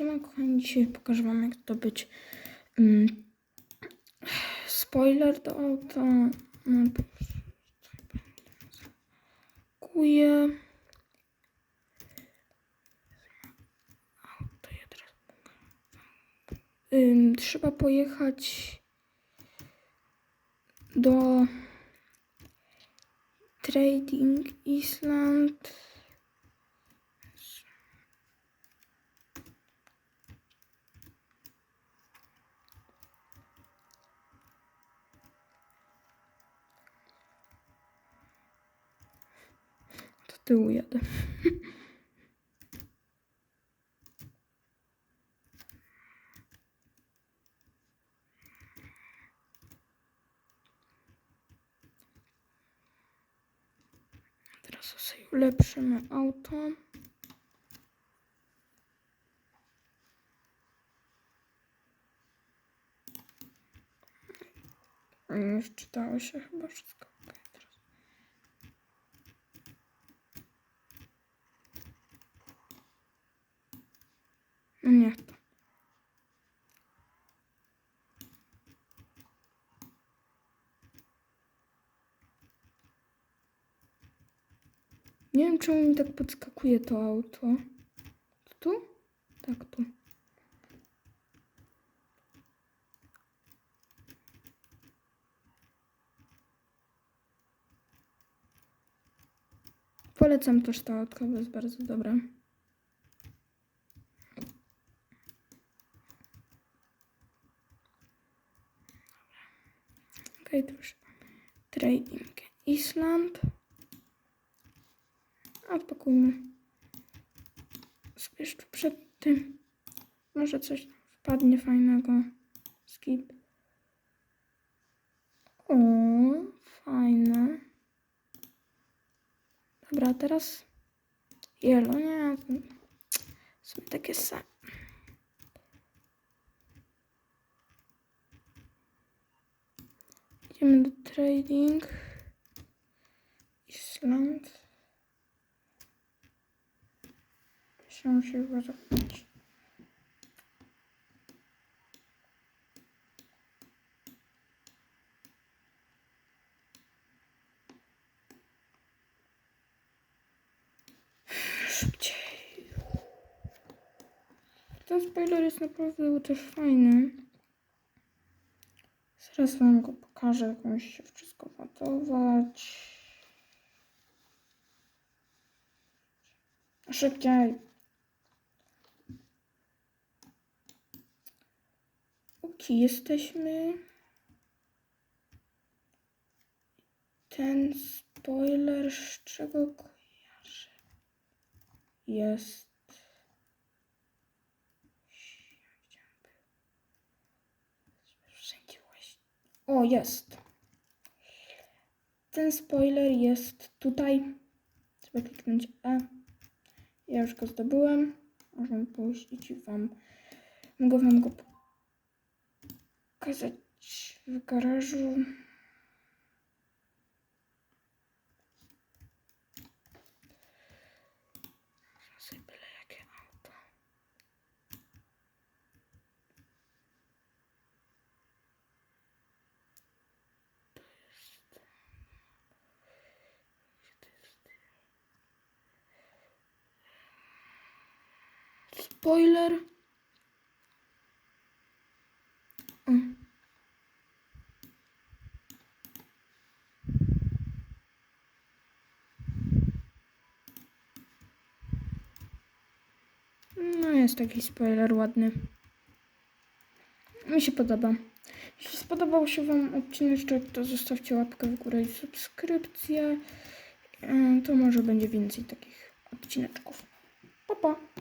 Siema kochani, dzisiaj pokażę wam jak to być mm, spoiler do auta. No, Kuję. Ym, Trzeba pojechać do Trading Island. Do tyłu jadę. Teraz sobie ulepszymy auto. Już czytało się chyba wszystko. Okej, teraz. No nie to. Nie wiem, czemu mi tak podskakuje to auto. To tu? Tak, tu. Polecam też to autko, bo jest bardzo dobre. Okej, to już Trading Island. Odpakujmy. Jeszcze przed tym. Może coś wpadnie fajnego. Skip. O, fajne. Dobra, teraz yellow, nie? Są takie same. Idziemy do trading. Island. Się się chyba zapomnieć. Szybciej. Ten spoiler jest naprawdę też fajny. Zaraz wam go pokażę, jak musi się wszystko ładować. Szybciej. Ok, jesteśmy. Ten spoiler z czego kojarzę? Jest. O, jest. Ten spoiler jest tutaj. Trzeba kliknąć E. Ja już go zdobyłem. Możemy puścić wam. Mogę wam go pokazać w garażu. Sobie byle jakie auto. To jest... Gdzie to jest? Spoiler. O. No jest taki spoiler ładny. Mi się podoba. Jeśli spodobał się Wam odcinek, to zostawcie łapkę w górę i subskrypcję. E, To może będzie więcej takich odcineczków. Pa, pa.